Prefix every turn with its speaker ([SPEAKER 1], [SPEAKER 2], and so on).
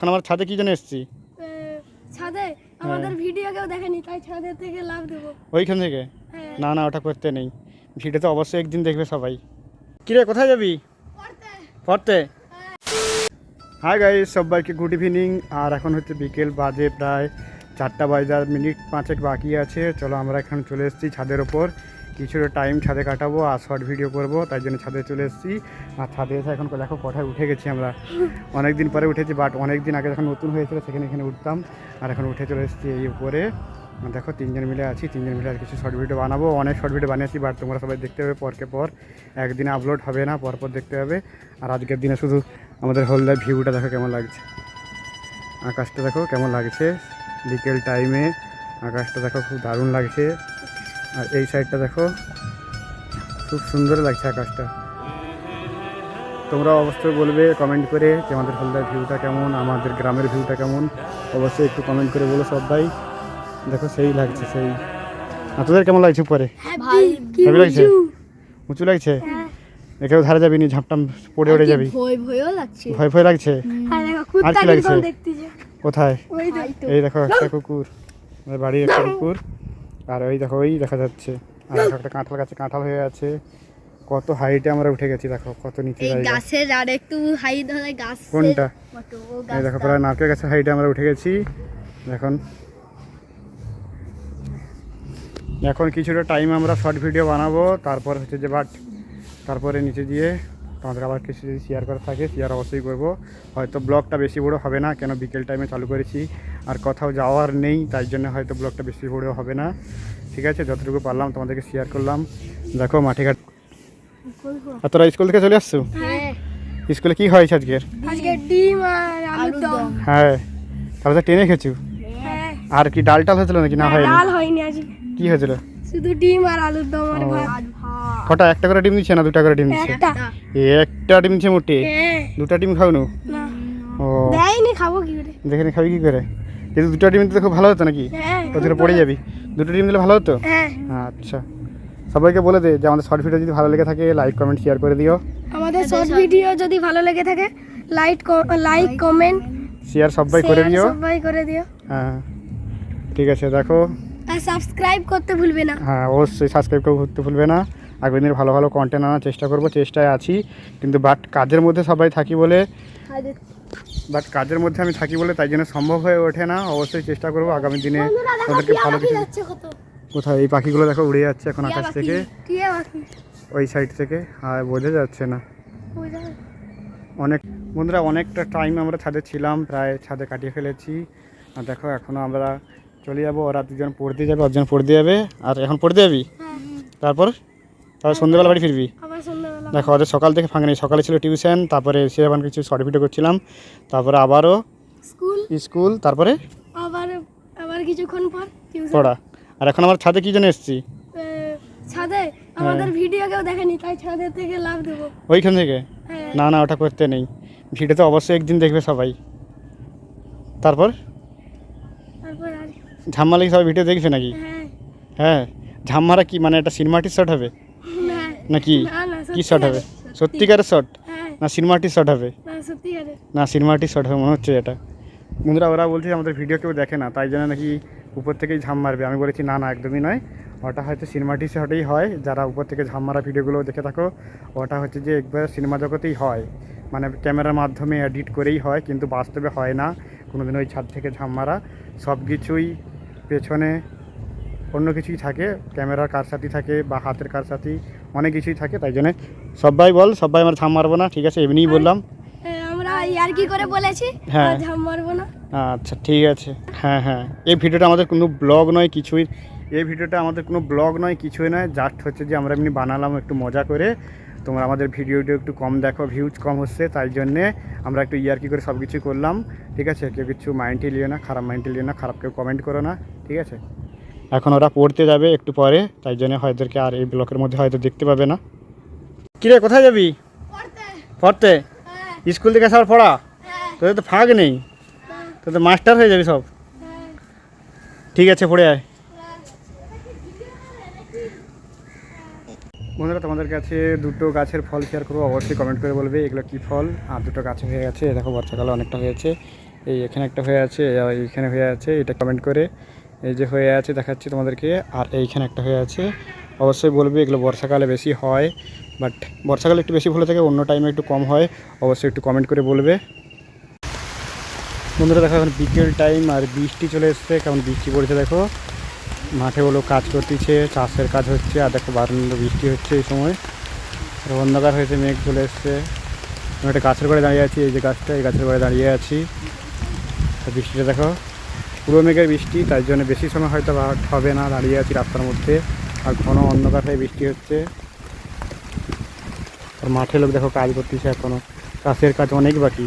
[SPEAKER 1] এখন আমার ছাদে কি জন্য এসেছি?
[SPEAKER 2] ছাদে? আমাদের ভিডিও কেউ দেখেনি তাই ছাদের থেকে লাভ দেবো।
[SPEAKER 1] ওইখান থেকে?
[SPEAKER 2] হ্যাঁ।
[SPEAKER 1] না না ওটা করতে নেই। ভিডিও তো অবশ্যই একদিন দেখবে সবাই। কিরে কোথায় যাবি? পড়তে। হাই গাইস সবাইকে গুড ইভিনিং আর এখন হচ্ছে বিকেল বাজে প্রায় চারটা বাজার মিনিট পাঁচেক বাকি আছে। চলো আমরা এখন চলে এসেছি ছাদের ওপর। কিছুটা টাইম ছাদে কাটাবো আর শর্ট ভিডিও করব তাই জন্য ছাদে চলে এসেছি। আর ছাদে এসে এখন দেখো কোঠায় উঠে গেছি আমরা। অনেক দিন পরে উঠেছি বাট অনেক দিন আগে যখন নতুন হয়েছিল, সেখানে এখানে উঠতাম। আর এখন উঠে চলে এসেছি এই উপরে। দেখো তিনজন মিলে আছি, তিনজন মিলে আর কিছু শর্ট ভিডিও বানাবো। অনেক শর্ট ভিডিও বানিয়েছি বাট তোমরা সবাই দেখতে হবে পরকে পর। একদিনে আপলোড হবে না, পরপর দেখতে হবে। আর আজকের দিনে শুধু আমাদের হলদার ভিউটা দেখো কেমন লাগছে। আকাশটা দেখো কেমন লাগছে। বিকেল টাইমে আকাশটা দেখো খুব দারুণ লাগছে। আর এই সাইডটা দেখো খুব সুন্দর লাগছে আকাশটা। তোমরা অবশ্যই বলবে কমেন্ট করে যে আমাদের হলদার ভিউটা কেমন আমাদের গ্রামের ভিউটা কেমন। অবশ্যই একটু কমেন্ট করে বলো সবাই। দেখো সেই লাগছে সেই। আর তোদের কেমন লাগছে পরে লাগছে।
[SPEAKER 2] উঁচু।
[SPEAKER 1] লাগছে? একেও ধারে যাবি নি ঝাপটাম পড়ে উড়ে যাবি।
[SPEAKER 2] ভয়
[SPEAKER 1] ভয় ভয় লাগছে?
[SPEAKER 2] আর দেখো
[SPEAKER 1] আর কি লাগছে? কোথায়? এই দেখো একটা কুকুর। বাড়ির একটা কুকুর। আর ওই দেখো ওই দেখা যাচ্ছে। আর একটা কাঁঠাল গাছে কাঁঠাল হয়ে আছে। কত হাইটে আমরা উঠে গেছি দেখো কত নিচে
[SPEAKER 3] এই গাছের আর একটু হাইট হলে গাছ
[SPEAKER 1] কোনটা? এই দেখো প্রায় নারকেল গাছের হাইটে আমরা উঠে গেছি। এখন এখন কিছুটা টাইম আমরা শর্ট ভিডিও বানাবো তারপর হচ্ছে যে বাট তারপরে নিচে দিয়ে তোমাদের আবার কিছু যদি শেয়ার করা থাকে শেয়ার অবশ্যই করব। হয়তো ব্লগটা বেশি বড় হবে না কেন বিকেল টাইমে চালু করেছি। আর কোথাও যাওয়ার নেই তাই জন্য হয়তো ব্লগটা বেশি বড় হবে না। ঠিক আছে যতটুকু পারলাম তোমাদেরকে শেয়ার করলাম। দেখো মাঠে ঘাট আর তোরা স্কুল থেকে চলে আসছো?
[SPEAKER 3] হ্যাঁ।
[SPEAKER 1] স্কুলে কি হয়েছে আজকের হ্যাঁ। তাহলে তো টেনে খেয়েছো?
[SPEAKER 2] হ্যাঁ।
[SPEAKER 1] আর কি ডাল টাল হয়েছিল নাকি? না হয়নি? কি হয়েছিল?
[SPEAKER 2] শুধু ডিম আর আলুর দম আর। ভাত।
[SPEAKER 1] কটা? একটা করে ডিম দিচ্ছে না? দুটা করে ডিম দিচ্ছে?
[SPEAKER 2] একটা।
[SPEAKER 1] ডিম দিচ্ছে মোটে?
[SPEAKER 2] হ্যাঁ।
[SPEAKER 1] দুটা ডিম খাও না? ও।
[SPEAKER 2] দেয়নি খাব কি করে?
[SPEAKER 1] দেখে নি খাবি কি করে? কিন্তু দুটা ডিম দিলে খুব ভালো হতো নাকি?
[SPEAKER 2] হ্যাঁ।
[SPEAKER 1] ওদের পড়ে যাবি। দুটো ডিম দিলে ভালো হতো?
[SPEAKER 2] হ্যাঁ।
[SPEAKER 1] আচ্ছা। সবাইকে বলে দে যে আমাদের শর্ট ভিডিও যদি ভালো লেগে থাকে লাইক কমেন্ট শেয়ার করে দিও।
[SPEAKER 2] আমাদের শর্ট ভিডিও যদি ভালো লেগে থাকে লাইক লাইক কমেন্ট
[SPEAKER 1] শেয়ার সবাই করে দিও।
[SPEAKER 2] সবাই করে দিও।
[SPEAKER 1] হ্যাঁ। ঠিক আছে দেখো
[SPEAKER 2] আর সাবস্ক্রাইব করতে ভুলবে না।
[SPEAKER 1] হ্যাঁ অবশ্যই সাবস্ক্রাইব করে ঘুরতে ভুলবে না। আগামী দিনে ভালো ভালো কন্টেন্ট আনার চেষ্টা করব চেষ্টায় আছি। কিন্তু বাট কাজের মধ্যে সবাই থাকি বলে বাট কাজের মধ্যে আমি থাকি বলে তাই জন্য সম্ভব হয়ে ওঠে না। অবশ্যই চেষ্টা করব আগামী দিনে ওদেরকে ভালো কিছু কোথায়? এই পাখিগুলো দেখো উড়ে যাচ্ছে এখন আকাশ থেকে। ওই সাইড থেকে। আর বোঝা যাচ্ছে না। অনেক বন্ধুরা অনেকটা টাইম আমরা ছাদে ছিলাম প্রায় ছাদে কাটিয়ে ফেলেছি। আর দেখো এখনও আমরা চলে যাব ওরা দুজন পড়তে যাবে একজন পড়তে যাবে আর এখন পড়তে যাবি?
[SPEAKER 2] হ্যাঁ
[SPEAKER 1] তারপর? তারপর সন্ধ্যেবেলা বাড়ি ফিরবি? দেখো ওদের সকাল থেকে ফাঁকা নেই। সকালে ছিল টিউশন তারপরে এসে আবার কিছু শর্ট ভিডিও করছিলাম তারপরে আবারও
[SPEAKER 2] স্কুল?
[SPEAKER 1] স্কুল তারপরে
[SPEAKER 2] আবার আবার কিছুক্ষণ পর
[SPEAKER 1] পড়া। আর এখন আমার ছাদে কী জন্য এসেছি?
[SPEAKER 2] ছাদে? আমাদের ভিডিও কেউ দেখেনি তাই ছাদের থেকে লাভ দেবো।
[SPEAKER 1] ওইখান থেকে?
[SPEAKER 2] হ্যাঁ।
[SPEAKER 1] না না ওটা করতে নেই। ভিডিও তো অবশ্যই একদিন দেখবে সবাই। তারপর?
[SPEAKER 2] তারপর আর
[SPEAKER 1] ঝাম্মালে কি সবাই ভিডিও দেখবে নাকি?
[SPEAKER 2] হ্যাঁ।
[SPEAKER 1] হ্যাঁ। ঝাম্মারা কি মানে একটা সিনেমাটিক শট হবে?
[SPEAKER 2] না।
[SPEAKER 1] নাকি? কি শট হবে? সত্যিকারের শট
[SPEAKER 2] হ্যাঁ।
[SPEAKER 1] না সিনেমাটিক শট হবে?
[SPEAKER 2] না
[SPEAKER 1] সিনেমাটিক শট হবে মনে হচ্ছে এটা। বন্ধুরা ওরা বলছে আমাদের ভিডিও কেউ দেখে না তাই জন্য নাকি উপর থেকেই ঝাম মারবে। আমি বলেছি না না একদমই নয়। ওটা হয়তো সিনেমাটিক শটেই হয়। যারা উপর থেকে ঝাম মারা ভিডিওগুলো দেখে থাকো ওটা হচ্ছে যে একবার সিনেমা জগতেই হয়। মানে ক্যামেরার মাধ্যমে এডিট করেই হয় কিন্তু বাস্তবে হয় না। কোনোদিন ওই ছাদ থেকে ঝাম মারা। সব কিছুই পেছনে অন্য কিছুই থাকে ক্যামেরার কারসাথী থাকে বা হাতের কারসাথী অনেক কিছুই থাকে তাই জন্য সবাই বল সবাই আমার ঝাম মারবো না ঠিক আছে? এমনিই বললাম।
[SPEAKER 2] হ্যাঁ, আমরা ইয়ার কি করে বলেছি?
[SPEAKER 1] হ্যাঁ।
[SPEAKER 2] আর ঝাম মারবো না।
[SPEAKER 1] আচ্ছা ঠিক আছে। হ্যাঁ হ্যাঁ। এই ভিডিওটা আমাদের কোনো ব্লগ নয় কিছুই। এই ভিডিওটা আমাদের কোনো ব্লগ নয় কিছুই নয়। জাস্ট হচ্ছে যে আমরা এমনি বানালাম একটু মজা করে। তোমরা আমাদের ভিডিওটা একটু কম দেখো ভিউজ কম হচ্ছে তাই জন্যে আমরা একটু ইয়ারকি করে সব কিছু করলাম ঠিক আছে? কেউ কিছু মাইন্ডে লিও না খারাপ মাইন্ডে লিও না খারাপ কেউ কমেন্ট করো না ঠিক আছে? এখন ওরা পড়তে যাবে একটু পরে তাই জন্য হয়তোকে আর এই ব্লকের মধ্যে হয়তো দেখতে পাবে না। কিরে কোথায় যাবি? পড়তে। স্কুল থেকে আসার পড়া? তোদের তো ফাঁক নেই। তোর তো মাস্টার হয়ে যাবি সব। ঠিক আছে পড়ে আয়। বন্ধুরা, তোমাদের কাছে দুটো গাছের ফল শেয়ার করব। অবশ্যই কমেন্ট করে বলবে, এগুলো কী ফল? আর দুটো গাছ হয়ে গেছে। দেখো, বর্ষাকালে অনেকটা হয়েছে। এই এখানে একটা হয়ে আছে এইখানে হয়ে আছে। এটা কমেন্ট করে এই যে হয়ে আছে, দেখাচ্ছি তোমাদেরকে। আর এইখানে একটা হয়ে আছে। অবশ্যই বলবে, এগুলো বর্ষাকালে বেশি হয়। বাট বর্ষাকালে একটু বেশি ভালো থাকে, অন্য টাইমে একটু কম হয়। অবশ্যই একটু কমেন্ট করে বলবে। বন্ধুরা, দেখো এখন বিকেল টাইম আর বৃষ্টি চলে এসছে। কেমন বৃষ্টি পড়েছে দেখো। মাঠে বলো কাজ করতেছে, চাষের কাজ হচ্ছে, আর দেখো বারান্দ বৃষ্টি হচ্ছে এই সময়। অন্ধকার হয়েছে, মেঘ চলে এসছে। আমি একটা গাছের ঘরে দাঁড়িয়ে আছি, এই যে গাছটা, এই গাছের ঘরে দাঁড়িয়ে আছি। আর বৃষ্টিটা দেখো, পুরো মেঘের বৃষ্টি তাই জন্য বেশি সময় হয়তো হবে না, দাঁড়িয়ে আছি রাস্তার মধ্যে। আর ঘন অন্ধকার হয়ে বৃষ্টি হচ্ছে। আর মাঠে লোক দেখো কাজ করতেছে এখনও চাষের কাজ অনেক বাকি।